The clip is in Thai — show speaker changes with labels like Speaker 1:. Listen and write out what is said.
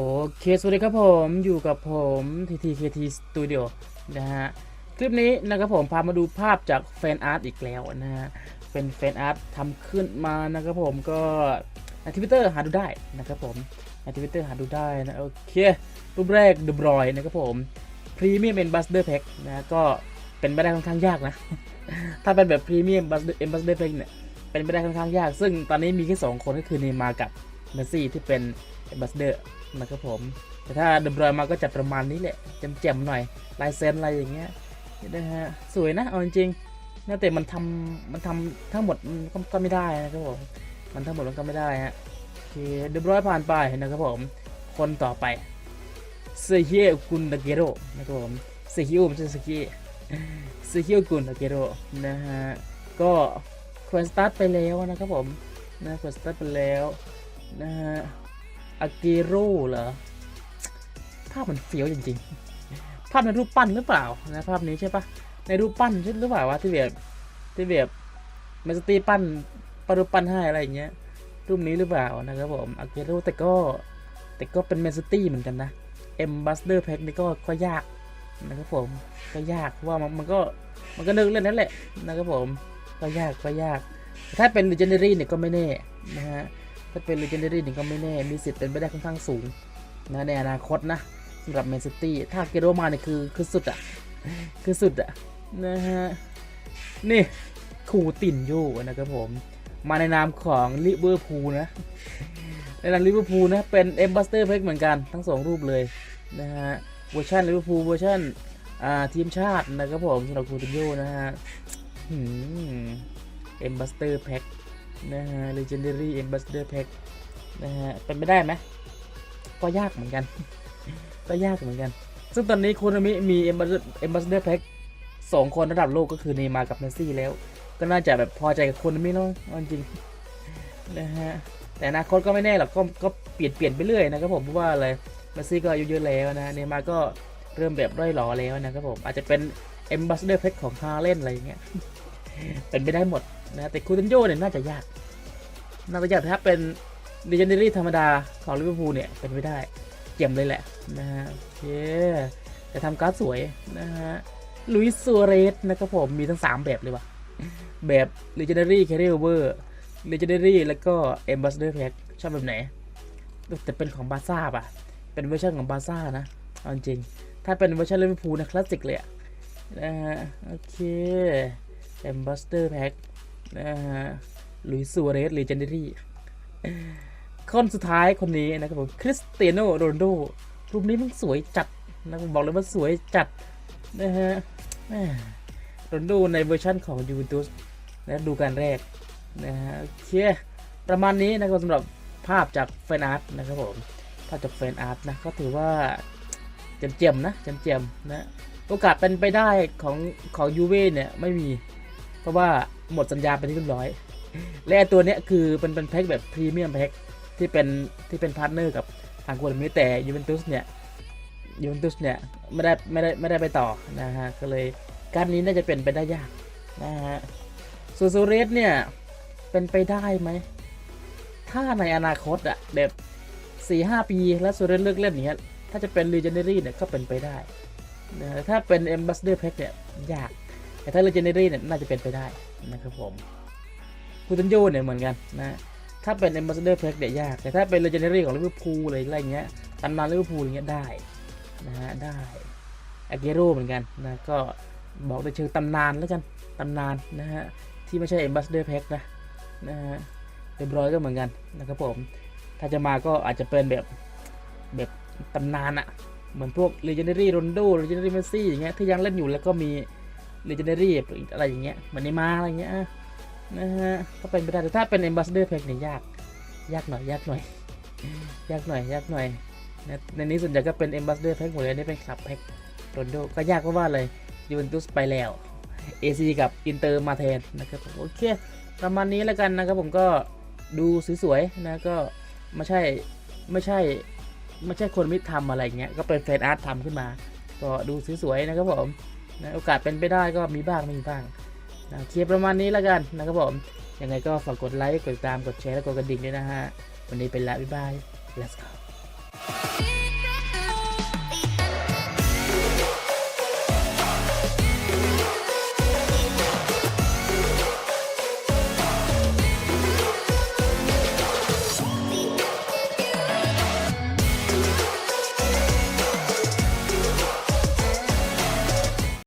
Speaker 1: โอเค สวัสดีครับผมอยู่กับผม TTKT Studio นะฮะ คลิปนี้นะครับผมพามาดูภาพจากแฟนอาร์ตอีกแล้วนะฮะ เป็นแฟนอาร์ตทำขึ้นมานะครับผมก็ในทวิตเตอร์หาดูได้นะครับผมในทวิตเตอร์หาดูได้นะโอเค รูปแรก The Broy นะครับผมพรีเมียมเป็นบัสเดอร์แพ็กนะก็เป็นไปได้ค่อนข้างยากนะ ถ้าเป็นแบบพรีเมียมบัสเดอร์เอ็มบัสเดอร์แพ็กเนี่ยเป็นไปได้ค่อนข้างยาก ซึ่งตอนนี้มีแค่สองคนก็คือเนย์มาร์กับเมสซี่ที่เป็นเอ็มบัสเดอร์ นะครับผม แต่ถ้าเดบรอยมาก็จะประมาณนี้แหละแจ่มๆหน่อยลายเซ็นอะไรอย่างเงี้ยนะฮะสวยนะเอาจริงๆนะแต่มันทำมันทำทั้งหมดมันก็ไม่ได้นะครับผมมันทั้งหมดมันก็ไม่ได้ฮะโอเคเดบรอยผ่านไปนะครับผม คนต่อไปเซเฮียกุนดาเกโรนะครับผมเซฮิโอไม่ใช่เซฮิเซฮิโอกุนดาเกโรนะฮะก็ควรสตาร์ทไปแล้วนะครับผมนะควรสตาร์ทไปแล้วนะฮะ อาเกโรเหรอภาพมันเฟี้ยวจริงๆ ภาพในรูปปั้นหรือเปล่านะภาพนี้ใช่ปะในรูปปั้นใช่หรือเปล่าวะที่แบบที่แบบเมสตีปั้นปรูปปั้นให้อะไรอย่างเงี้ยรูปนี้หรือเปล่านะครับผมอาเกโรแต่ก็แต่ก็เป็นเมสตี้เหมือนกันนะเอ็มบัสเดอร์แพ็กนี่ก็ก็ยากนะครับผมก็ยากเพราะว่ามันมันก็มันก็นึกเล่นนั่นแหละนะครับผมก็ยากก็ยากแต่ถ้าเป็น legendary เนี่ยก็ไม่แน่นะฮะ ถ้าเป็น legendary เนี่ยก็ไม่แน่ มีสิทธิ์เป็นไปได้ค่อนข้างสูงนะในอนาคตนะสำหรับแมนซิตี้ถ้าเกโรมาเนี่ยคือคือสุดอะคือสุดอะนะฮะ นี่คูตินโยนะครับผม มาในนามของลิเวอร์พูลนะ ในนามลิเวอร์พูลนะ เป็นเอ็มบัสเตอร์เพกเหมือนกันทั้งสองรูปเลยนะฮะเวอร์ชันลิเวอร์พูลเวอร์ชันอ่าทีมชาตินะครับผมสำหรับคูตินโยนะฮะเอ็มบัสเตอร์แพ็ก นะฮะเลเจนดารี่เอ็มบัสเตอร์แพ็กนะฮะ เป็นไปได้ไหมก็ยากเหมือนกัน ก็ยากเหมือนกัน ซึ่งตอนนี้โคนามิมีเอ็มบัสเอ็มบัสเดอร์แพ็กสองคนระดับโลกก็คือเนมากับเมสซี่แล้ว ก็น่าจะแบบพอใจกับโคนามิแล้วจริงนะฮะ แต่อนาคตก็ไม่แน่หรอกก็ก็เปลี่ยนเปลี่ยนไปเรื่อยนะครับผมเพราะว่าอะไรเมสซี่ก็อายุเยอะแล้วนะ เนมาก็เริ่มแบบด้อยหล่อแล้วนะครับผม อาจจะเป็นเอ็มบัสเดอร์แพ็กของฮาเล่นอะไรอย่างเงี้ย เป็นไปได้หมด นะแต่คูตินโยเนี่ยน่าจะยาก น่าจะยากถ้าเป็นดิเจนเดอรี่ธรรมดาของลิเวอร์พูลเนี่ยเป็นไม่ได้เยี่ยมเลยแหละนะฮะโอเคแต่ทำการ์ดสวยนะฮะลุยส์ซัวเรสนะครับผมมีทั้ง 3 แบบเลยว่ะ แบบ Legendary Carry Over Legendary แล้วก็ Ambassador Pack ชอบแบบไหน แต่เป็นของบาซ่าป่ะ เป็นเวอร์ชันของบาซ่านะเอาจริง ถ้าเป็นเวอร์ชันลิเวอร์พูลนะคลาสสิกเลยอะนะฮะ โอเค Ambassador Pack นะฮะลุยส์ซัวเรส Legendary คนสุดท้ายคนนี้นะครับผมคริสเตียโนโรนโดรูปนี้มันสวยจัดนะผมบอกเลยว่าสวยจัดนะฮะโรนโดในเวอร์ชั่นของยูเวนตุสนะดูการแรกนะฮะโอเคประมาณนี้นะครับสำหรับภาพจากแฟนอาร์ตนะครับผมภาพจากแฟนอาร์ตนะก็ถือว่าเจียมๆนะเจียมๆนะโอกาสเป็นไปได้ของของยูเว่เนี่ยไม่มี เพราะว่า หมดสัญญาไปที่เรียบร้อย และตัวเนี้ยคือเป็นเป็นแพ็คแบบพรีเมียมแพ็คที่เป็นที่เป็นพาร์ทเนอร์กับทางโคลามิแต่ยูเวนตุสเนี่ยยูเวนตุสเนี่ยไม่ได้ไม่ได้ไม่ได้ไปต่อนะฮะก็เลยการนี้น่าจะเป็นไปได้ยากนะฮะส่วนซูเรสเนี่ยเป็นไปได้ไหมถ้าในอนาคตอะแบบสี่ห้าปีแล้วซูเรสเลิกเล่นเงี้ยถ้าจะเป็น Legendary เนี่ยก็เป็นไปได้นะถ้าเป็น Ambassador Pack เนี่ยยาก แต่ถ้า Legendary เนี่ยน่าจะเป็นไปได้นะครับผมคูตันโยเนี่ยเหมือนกันนะถ้าเป็น Ambassador Pack เนี่ยยาก แต่ถ้าเป็น Legendary ของลิเวอร์พูลอะไรอะไรเงี้ยตำนานลิเวอร์พูลอย่างเงี้ยได้นะฮะได้อาเกโรเหมือนกันนะก็บอกในเชิงตำนานแล้วกันตำนานนะฮะที่ไม่ใช่ Ambassador Pack นะนะฮะเรียบรอยก็เหมือนกันนะครับผมถ้าจะมาก็อาจจะเป็นแบบแบบตำนานอะเหมือนพวก Legendary Ronaldo Legendary Messi อย่างเงี้ยที่ยังเล่นอยู่แล้วก็มี Legendary อะไรอย่างเงี้ยเหมือนในมาอะไรเงี้ยนะฮะก็เป็นไปได้แต่ถ้าเป็น Ambassador Pack เนี่ยยาก ยากหน่อย ยากหน่อย ยากหน่อย ยากหน่อยนะในนี้ส่วนใหญ่ก็เป็น Ambassador Pack หมดเลยนี่เป็นคลับแพ็กโรนโดก็ยากเพราะว่าอะไรยูเวนตุสไปแล้ว AC กับอินเตอร์มาแทนนะครับผมโอเค ประมาณนี้แล้วกันนะครับผมก็ดูสวยๆนะก็ไม่ใช่ไม่ใช่ไม่ใช่คนมิตรทำอะไรเงี้ยก็เป็นแฟนอาร์ตทำขึ้นมา ก็ดูสวยๆนะครับผม นะโอกาสเป็นไปได้ก็มีบ้างไม่มีบ้างนะโอเคประมาณนี้แล้วกันนะครับผมยังไงก็ฝากกดไลค์กดติดตามกดแชร์และกดกระดิ่งด้วยนะฮะวันนี้เป็นละบ๊ายบาย let's go